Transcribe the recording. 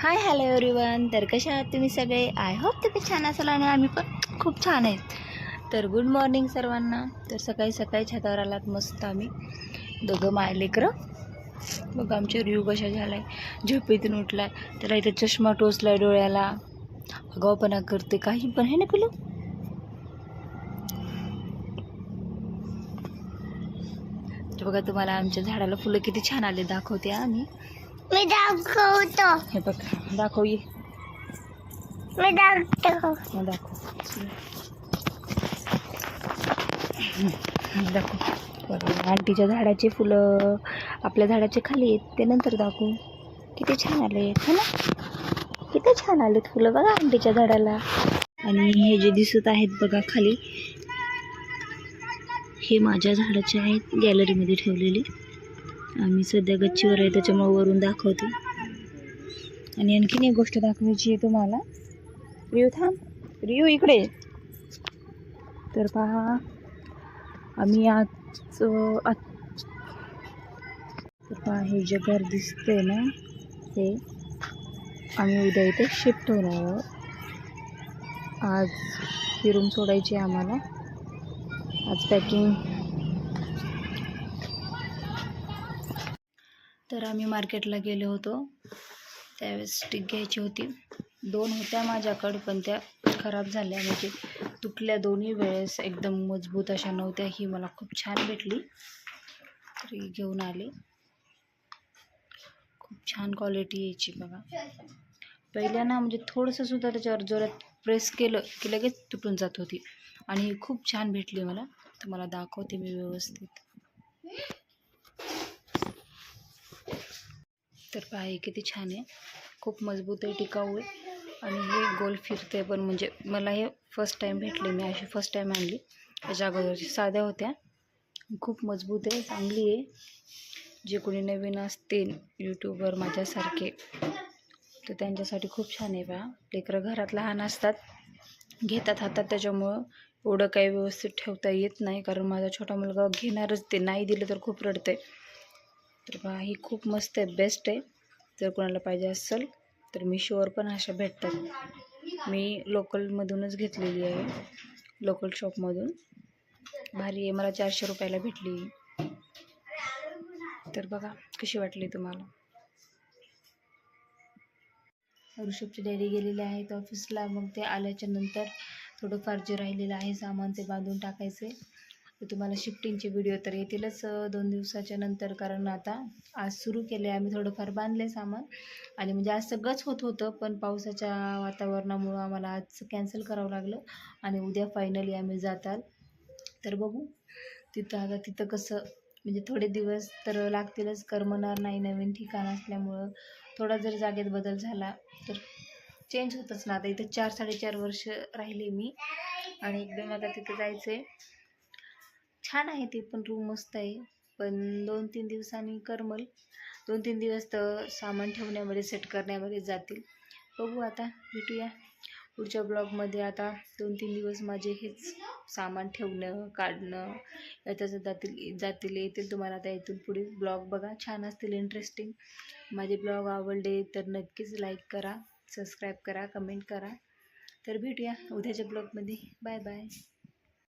Hi hello everyone तर कशा आहात तुम्ही सगळे? आय होप तुम्ही छान असाल आणि आम्ही पण खूप छान आहेत. तर गुड मॉर्निंग सर्वांना. तर सकाळी सकाळी छतावर आलात मस्त आम्ही. दोघं माय लेकरं. बघ आमच्या रिव्ह कशा झाला आहे झोपेतून उठलाय. त्याला इथं चष्मा टोचला आहे डोळ्याला अगावपणा करते काही पण. आहे ना पिलू बघा तुम्हाला आमच्या झाडाला फुलं किती छान आले. दाखवते आम्ही. मी दाखवतो. हे बघ दाखव ये. मी दाखवतो. मग दाखव. हं, दाखव. बरोबर. आंटीच्या झाडाचे फुलं आपल्या झाडाचे खाली आहेत ते नंतर दाखवू. किती छान आले है ना? किती छान आलेत फुलं बघा आंटीच्या झाडाला. आणि हे जे दिसत आहेत बघा खाली हे माझ्या झाडाचे आहेत गॅलरीमध्ये ठेवलेले. आम्ही सध्या गच्चीवर आहे त्याच्यामुळे वरून दाखवते. आणि आणखीन एक गोष्ट दाखवायची आहे तुम्हाला. रियू थांब. रियू इकडे तर पहा आम्ही आज आज तर पहा हे जे घर दिसते ना ते आम्ही उद्या इथे शिफ्ट होणार आहोत. आज ही रूम सोडायची आहे आम्हाला. आज पॅकिंग तर आम्ही मार्केटला गेलो होतो. त्यावेळेस स्टिक घ्यायची होती. दोन होत्या माझ्याकडं पण त्या खराब झाल्या. म्हणजे तुटल्या दोन्ही वेळेस एकदम मजबूत अशा नव्हत्या. ही मला खूप छान भेटली. तरी घेऊन आले. खूप छान क्वालिटी यायची बघा. पहिल्या ना म्हणजे थोडंसं सुद्धा त्याच्यावर जोरात प्रेस केलं की लगेच तुटून जात होती. आणि ही खूप छान भेटली मला. तुम्हाला दाखवते मी व्यवस्थित. तर पहा हे किती छान आहे. खूप मजबूत आहे टिकाऊ आहे. आणि हे गोल फिरते पण म्हणजे मला हे फर्स्ट टाईम भेटले मी अशी फर्स्ट टाईम आणली. त्याच्या अगोदरची साध्या होत्या. खूप मजबूत आहे चांगली आहे. जे कोणी नवीन असतील यूट्यूबवर माझ्यासारखे तर त्यांच्यासाठी खूप छान आहे बा. लेकरं घरात लहान असतात घेतात हातात त्याच्यामुळं एवढं काही व्यवस्थित ठेवता येत नाही. कारण माझा छोटा मुलगा घेणारच ते नाही दिलं तर खूप रडते तर पहा ही खूप मस्त आहे बेस्ट आहे. जर कोणाला पाहिजे असेल तर मिशोवर पण अशा भेटतात. मी लोकलमधूनच घेतलेली आहे लोकल शॉपमधून भारी आहे मला चारशे रुपयाला भेटली तर बघा कशी वाटली तुम्हाला? ऋषभची डॅडी गेलेले आहेत ऑफिसला मग ते आल्याच्यानंतर थोडंफार जे राहिलेलं आहे सामान ते बांधून टाकायचे. तर तुम्हाला शिफ्टिंगचे व्हिडिओ तर येतीलच दोन दिवसाच्या नंतर. कारण आता आज सुरू केले आम्ही थोडंफार बांधले सामान. आणि म्हणजे आज सगळंच होत होतं पण पावसाच्या वातावरणामुळं आम्हाला आज कॅन्सल करावं लागलं. आणि उद्या फायनली आम्ही जाताल. तर बघू तिथं आता तिथं कसं म्हणजे थोडे दिवस तर लागतीलच. करमणार नाही नवीन ठिकाण असल्यामुळं. थोडा जर जागेत बदल झाला तर चेंज होतच ना. आता इथं चार साडेचार वर्ष राहिले मी. आणि एकदम आता तिथं जायचं आहे छान आहे ते पण रूम मस्त आहे. पण दोन तीन दिवसांनी करमल. दोन तीन दिवस तर सामान ठेवण्यामध्ये सेट करण्यामध्ये जातील. बघू आता भेटूया. पुढच्या ब्लॉगमध्ये आता दोन तीन दिवस माझे हेच सामान ठेवणं काढणं याच्या जातील जातील येतील तुम्हाला आता इथून पुढे ब्लॉग बघा. छान असतील इंटरेस्टिंग माझे ब्लॉग आवडले तर नक्कीच लाईक करा सबस्क्राईब करा कमेंट करा. तर भेटूया उद्याच्या ब्लॉगमध्ये बाय बाय